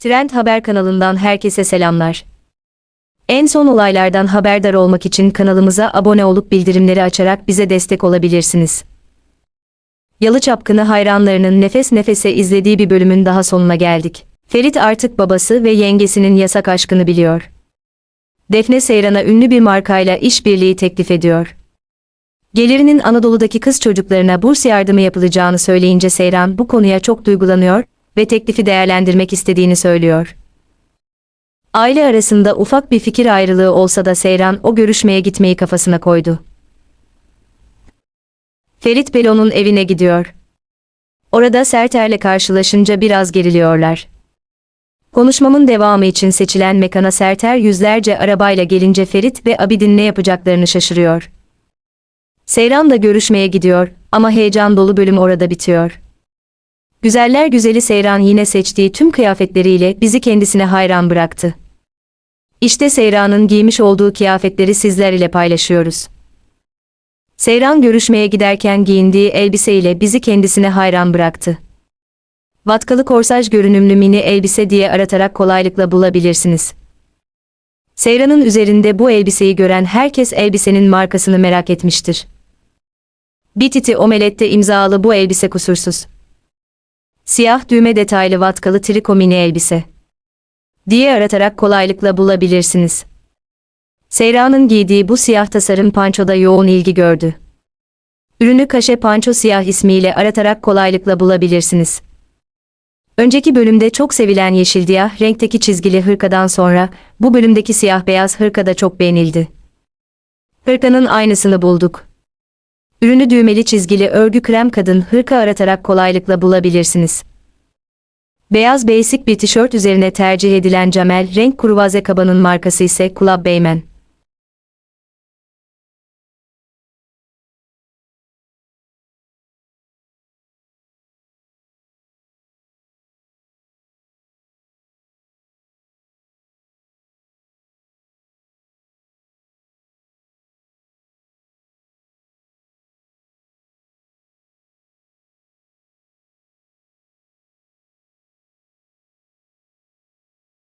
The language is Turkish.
Trend Haber kanalından herkese selamlar. En son olaylardan haberdar olmak için kanalımıza abone olup bildirimleri açarak bize destek olabilirsiniz. Yalı Çapkını hayranlarının nefes nefese izlediği bir bölümün daha sonuna geldik. Ferit artık babası ve yengesinin yasak aşkını biliyor. Defne Seyran'a ünlü bir markayla işbirliği teklif ediyor. Gelirinin Anadolu'daki kız çocuklarına burs yardımı yapılacağını söyleyince Seyran bu konuya çok duygulanıyor ve teklifi değerlendirmek istediğini söylüyor. Aile arasında ufak bir fikir ayrılığı olsa da Seyran o görüşmeye gitmeyi kafasına koydu. Ferit Belo'nun evine gidiyor. Orada Serter'le karşılaşınca biraz geriliyorlar. Konuşmamın devamı için seçilen mekana Serter yüzlerce arabayla gelince Ferit ve Abidin ne yapacaklarını şaşırıyor. Seyran da görüşmeye gidiyor ama heyecan dolu bölüm orada bitiyor. Güzeller güzeli Seyran yine seçtiği tüm kıyafetleriyle bizi kendisine hayran bıraktı. İşte Seyran'ın giymiş olduğu kıyafetleri sizler ile paylaşıyoruz. Seyran görüşmeye giderken giyindiği elbiseyle bizi kendisine hayran bıraktı. Vatkalı korsaj görünümlü mini elbise diye aratarak kolaylıkla bulabilirsiniz. Seyran'ın üzerinde bu elbiseyi gören herkes elbisenin markasını merak etmiştir. Bititi omelette imzalı bu elbise kusursuz. Siyah düğme detaylı vatkalı triko mini elbise. Diye aratarak kolaylıkla bulabilirsiniz. Seyran'ın giydiği bu siyah tasarım pançoda yoğun ilgi gördü. Ürünü kaşe panço siyah ismiyle aratarak kolaylıkla bulabilirsiniz. Önceki bölümde çok sevilen yeşil siyah renkteki çizgili hırkadan sonra bu bölümdeki siyah beyaz hırka da çok beğenildi. Hırkanın aynısını bulduk. Ürünü düğmeli çizgili örgü krem kadın hırka aratarak kolaylıkla bulabilirsiniz. Beyaz basic bir tişört üzerine tercih edilen camel renk kruvaze kabanın markası ise Club Beymen.